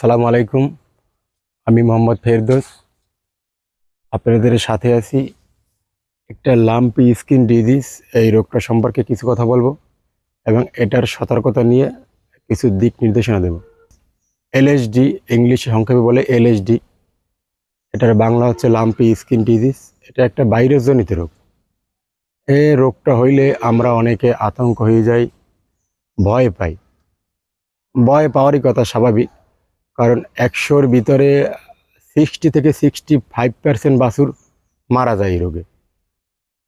আসসালামু আলাইকুম। আমি মোহাম্মদ ফেরদোস। আপনাদের সাথে আছি একটা লাম্পি স্কিন ডিজিজ এই রোগটা সম্পর্কে কিছু কথা বলব এবং এটার সতর্কতা নিয়ে কিছু দিক নির্দেশনা দেব। এলএসডি ইংলিশে সংক্ষেপে বলে এলএসডি এটার বাংলা হচ্ছে লাম্পি স্কিন ডিজিজ এটা একটা ভাইরাসজনিত রোগ। এ রোগটা হইলে আমরা অনেকে আতঙ্ক হয়ে যাই, ভয় পাই। ভয় পাওয়ারই কথা স্বাভাবিক। কারণ একশোর ভিতরে সিক্সটি থেকে সিক্সটি ফাইভ পার্সেন্ট বাছুর মারা যায় এই রোগে।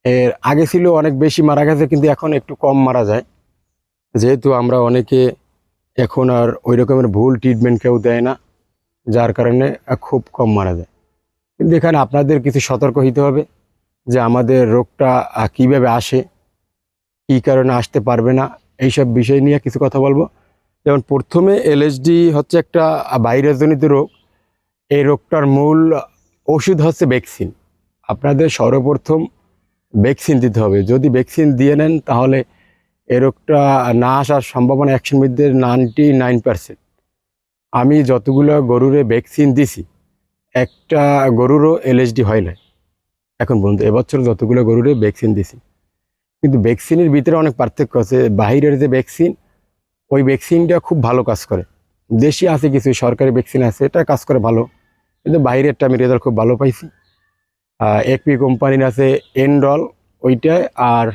এর আগে ছিল, অনেক বেশি মারা গেছে, কিন্তু এখন একটু কম মারা যায়। যেহেতু আমরা অনেকে এখন আর ওই রকমের ভুল ট্রিটমেন্ট কেউ দেয় না, যার কারণে খুব কম মারা যায়। কিন্তু এখানে আপনাদের কিছু সতর্ক হইতে হবে যে আমাদের রোগটা কীভাবে আসে, কী কারণে আসতে পারবে না, এইসব বিষয় নিয়ে কিছু কথা বলব। যেমন প্রথমে এলএসডি হচ্ছে একটা ভাইরাসজনিত রোগ। এই রোগটার মূল ওষুধ হচ্ছে ভ্যাকসিন। আপনাদের সর্বপ্রথম ভ্যাকসিন দিতে হবে। যদি ভ্যাকসিন দিয়ে নেন, তাহলে এ রোগটা না আসার সম্ভাবনা একশোর মধ্যে নাইনটি নাইন পার্সেন্ট আমি যতগুলো গরুরে ভ্যাকসিন দিছি, একটা গরুরও এলএসডি হয় না এখন পর্যন্ত এবছর যতগুলো গরুরে ভ্যাকসিন দিছি। কিন্তু ভ্যাকসিনের ভিতরে অনেক পার্থক্য আছে। বাইরের যে ভ্যাকসিন ওই ভ্যাকসিনটা খুব ভালো কাজ করে। দেশি আছে কিছু, সরকারি ভ্যাকসিন আছে, এটা কাজ করে ভালো। কিন্তু বাইরেরটা আমি রেজাল্ট খুব ভালো পাইছি। একপি কোম্পানির আছে এনডল ওইটায় আর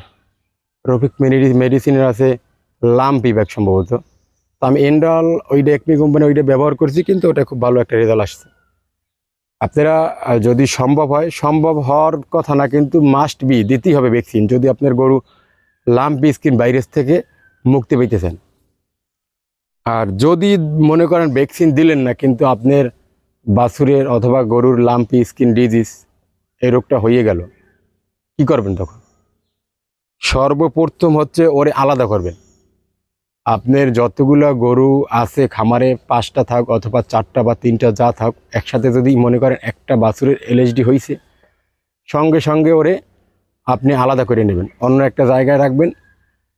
রফিক মেডিসিনের আছে লাম্পি ব্যাগ সম্ভবত। তো আমি এনডল ওইটা একপি কোম্পানি ওইটা ব্যবহার করছি, কিন্তু ওটা খুব ভালো একটা রেজাল্ট আসছে। আপনারা যদি সম্ভব হয়, সম্ভব হওয়ার কথা না, কিন্তু মাস্ট বি দিতেই হবে ভ্যাকসিন যদি আপনার গরু লাম্পি স্কিন ভাইরাস থেকে মুক্তি পেতেছেন আর যদি মনে করেন ভ্যাকসিন দিলেন না, কিন্তু আপনার বাছুরের অথবা গরুর লাম্পি স্কিন ডিজিজ এই রোগটা হয়ে গেল, কি করবেন তখন? সর্বপ্রথম হচ্ছে ওরে আলাদা করবেন। আপনার যতগুলো গরু আছে খামারে, পাঁচটা থাক অথবা চারটা বা তিনটা যা থাক, একসাথে যদি মনে করেন একটা বাছুরের এলএসডি হয়েছে সঙ্গে সঙ্গে ওরে আপনি আলাদা করে নেবেন। অন্য একটা জায়গায় রাখবেন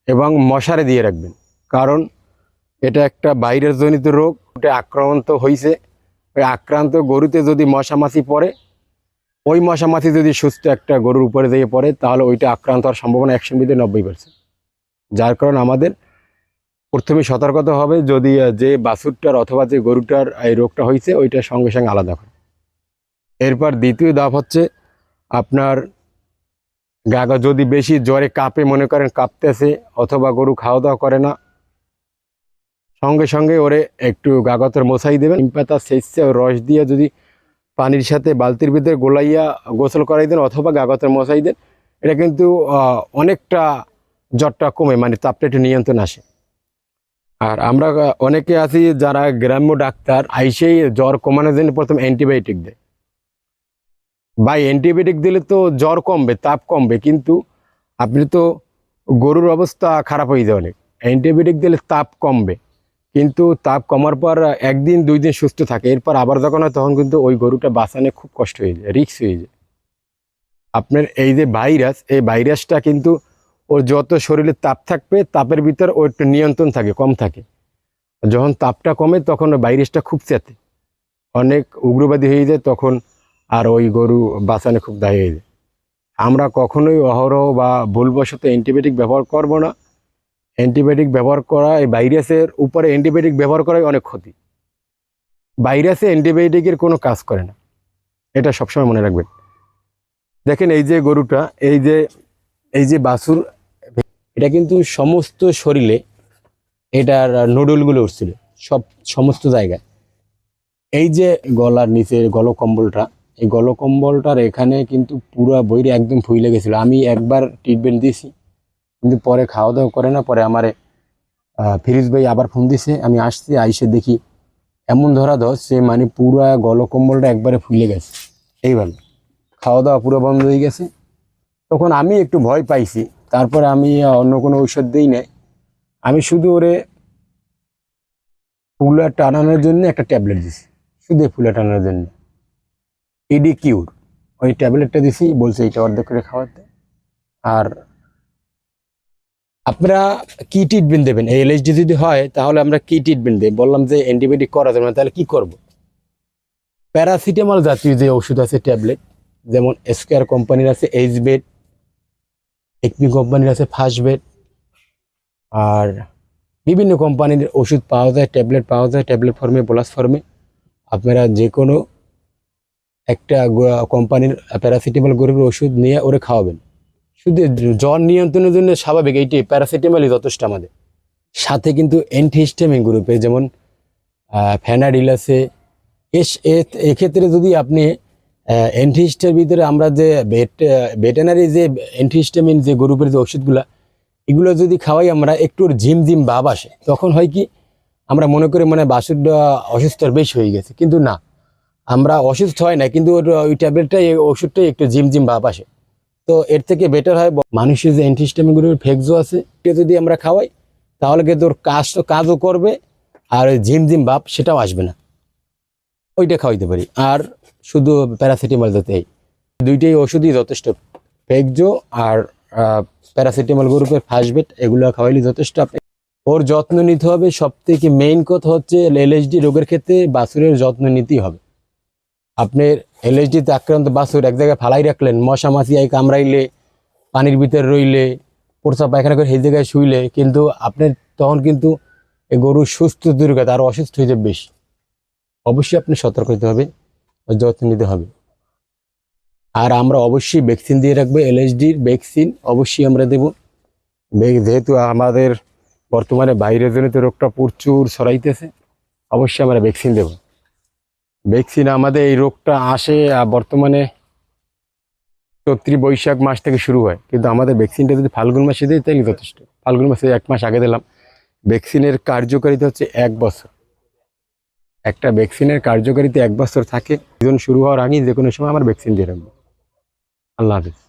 এবং মশারে দিয়ে রাখবেন। কারণ এটা একটা বাইরের জনিত রোগ, ওটা আক্রান্ত হয়েছে ওই আক্রান্ত গরুতে যদি মশামাছি পড়ে, ওই মশামাছি যদি সুস্থ একটা গরুর উপরে দিয়ে পড়ে, তাহলে ওইটা আক্রান্ত হওয়ার সম্ভাবনা একশো মিলিয়ে নব্বই পার্সেন্ট যার কারণে আমাদের প্রথমে সতর্কতা হবে যদি যে বাছুরটার অথবা যে গরুটার এই রোগটা হয়েছে ওইটা সঙ্গে সঙ্গে আলাদা করে। এরপর দ্বিতীয় ধাপ হচ্ছে আপনার গাগা যদি বেশি জ্বরে কাঁপে, মনে করেন কাঁপতেছে, অথবা গরু খাওয়া দাওয়া করে না সঙ্গে সঙ্গে ওরে একটু গাগতের মশাই দেবেন। নিম পাতা সেচছে ও রস দিয়ে যদি পানির সাথে বালতির ভিতরে গোলাইয়া গোসল করাই দেন অথবা গাগতের মশাই দেন, এটা কিন্তু অনেকটা জ্বরটা কমে মানে তাপটা একটু নিয়ন্ত্রণ আসে। আর আমরা অনেকে আছি যারা গ্রাম্য ডাক্তার আইসেই জ্বর কমানোর জন্য প্রথম অ্যান্টিবায়োটিক দেয়। বা অ্যান্টিবায়োটিক দিলে তো জ্বর কমবে, তাপ কমবে, কিন্তু আপনি তো গরুর অবস্থা খারাপ হয়ে যাবে অনেক। অ্যান্টিবায়োটিক দিলে তাপ কমবে। কিন্তু তাপ কমার পর একদিন দুই দিন সুস্থ থাকে। এরপর আবার যখন হয়, তখন কিন্তু ওই গরুটা বাঁচানো খুব কষ্ট হয়ে যায় রিক্স হয়ে যায়। আপনার এই যে ভাইরাস, এই ভাইরাসটা কিন্তু ওর যত শরীরে তাপ থাকবে, তাপের ভিতর ওর একটু নিয়ন্ত্রণ থাকে, কম থাকে। যখন তাপটা কমে, তখন ওই ভাইরাসটা খুব চেতে অনেক উগ্রবাদী হয়ে যায়, তখন আর ওই গরু বাঁচানো খুব দায়ী হয়ে যায়। আমরা কখনোই অহরহ বা ভুলবশত অ্যান্টিবায়োটিক ব্যবহার করব না। অ্যান্টিবায়োটিক ব্যবহার করা, এই ভাইরাসের উপরে অ্যান্টিবায়োটিক ব্যবহার করাই অনেক ক্ষতি। ভাইরাসে অ্যান্টিবায়োটিকের কোনো কাজ করে না। এটা সবসময় মনে রাখবেন। দেখেন এই যে গরুটা, এই যে এই যে বাছুর, এটা কিন্তু সমস্ত শরীরে এটার নুডলগুলো উঠছিল, সব সমস্ত জায়গায়। এই যে গলার নিচে গলকম্বলটা, এই গলকম্বলটার এখানে কিন্তু পুরো বইরে একদম ফুইলে গেছিল। আমি একবার ট্রিটমেন্ট দিয়েছি। কিন্তু পরে খাওয়া দাওয়া করে না পরে আমারে ফিরিজ ভাই আবার ফোন দিছে আমি আসছি আইসে দেখি এমন ধরা ধর সে মানে পুরা গলকম্বলটা একবারে ফুলে গেছে। এইভাবে? খাওয়া দাওয়া পুরো বন্ধ হয়ে গেছে। তখন আমি একটু ভয় পাইছি তারপরে আমি অন্য কোনো ঔষধ দিই নাই। আমি শুধু ওরে ফুলা টানানোর জন্য একটা ট্যাবলেট দিছি শুধু ফুলা টানানোর জন্য। ইডি কিউর ওই ট্যাবলেটটা দিছি বলছে এইটা অর্ধেক করে খাওয়াতে। আর আপনারা কি ট্রিটমেন্ট দেবেন? এই এলএসডি যদি হয়, তাহলে আমরা কি ট্রিটমেন্ট দেব? বললাম যে অ্যান্টিবায়োটিক করা যাবে না, তাহলে কি করব? প্যারাসিটামল জাতীয় যে ওষুধ আছে ট্যাবলেট যেমন স্কোয়ার কোম্পানির আছে এইচ বেড একমি কোম্পানির আছে ফার্স্ট বেড আর বিভিন্ন কোম্পানির ওষুধ পাওয়া যায় ট্যাবলেট পাওয়া যায় ট্যাবলেট ফর্মে প্লাস ফর্মে আপনারা যে কোনো একটা কোম্পানির প্যারাসিটামল গ্রুপের ওষুধ নিয়ে ওরে খাওয়াবেন। শুধু জ্বর নিয়ন্ত্রণের জন্য স্বাভাবিক, এইটি প্যারাসিটামলই যথেষ্ট আমাদের। সাথে কিন্তু অ্যান্টিহিস্টামিন গ্রুপে যেমন ফ্যানাডিল আছে। এস এক্ষেত্রে যদি আপনি অ্যান্টিহিস্টের ভিতরে আমরা যে ভেট ভেটেনারি যে অ্যান্টিহিস্টামিন যে গ্রুপের যে ওষুধগুলা, এগুলো যদি খাওয়াই আমরা, একটু ঝিমঝিম ভাব আসে, তখন হয় কি, আমরা মনে করি মানে বাসুরটা অসুস্থ বেশি হয়ে গেছে। কিন্তু না, আমরা অসুস্থ হয় না, কিন্তু ওই ট্যাবলেটটাই ওষুধটাই একটু ঝিমঝিম ভাব আসে। তো এর থেকে বেটার হয় মানুষের যে অ্যান্টিস্টামিনগুলোর ফেক্সো আছে এটা যদি আমরা খাওয়াই, তাহলে কিন্তু ওর কাজ তো কাজও করবে আর ওই ঝিমঝিম ভাব সেটাও আসবে না। ওইটা খাওয়াইতে পারি। আর শুধু প্যারাসিটামল যাতে এই দুইটাই ওষুধই যথেষ্ট ফেকজো আর প্যারাসিটামল গ্রুপের ফার্স্টবেট এগুলো খাওয়াইলে যথেষ্ট আপনি ওর যত্ন নিতে হবে। সব থেকে মেইন কথা হচ্ছে এলএসডি রোগের ক্ষেত্রে বাছুরের যত্ন নিতেই হবে। আপনার এলএসডিতে আক্রান্ত বাছুর এক জায়গায় ফালাই রাখলেন, মশা মাছি আই কামড়াইলে, পানির ভিতরে রইলে পোরসা পায়খানা করে সেই জায়গায় শুইলে, কিন্তু আপনার তখন কিন্তু এই গরু সুস্থ দুর্গত আর অসুস্থ হয়ে যাবে বেশি। অবশ্যই আপনি সতর্ক হতে হবে যত্ন নিতে হবে। আর আমরা অবশ্যই ভ্যাকসিন দিয়ে রাখব এলএসডির ভ্যাকসিন অবশ্যই আমরা দেব। যেহেতু আমাদের বর্তমানে বাইরের জনিত রোগটা প্রচুর ছড়াইতেছে, অবশ্যই আমরা ভ্যাকসিন দেব। ভ্যাকসিন আমাদের এই রোগটা আসে বর্তমানে চৈত্রি বৈশাখ মাস থেকে শুরু হয়। কিন্তু আমাদের ভ্যাকসিনটা যদি ফাল্গুন মাসে দিই তাহলে যথেষ্ট। ফাল্গুন মাসে এক মাস আগে দিলাম। ভ্যাকসিনের কার্যকারিতা হচ্ছে এক বছর। একটা ভ্যাকসিনের কার্যকারিতা এক বছর থাকে। শুরু হওয়ার আগেই যে কোনো সময় আমার ভ্যাকসিন দিয়ে রাখব। আল্লাহ হাফিজ।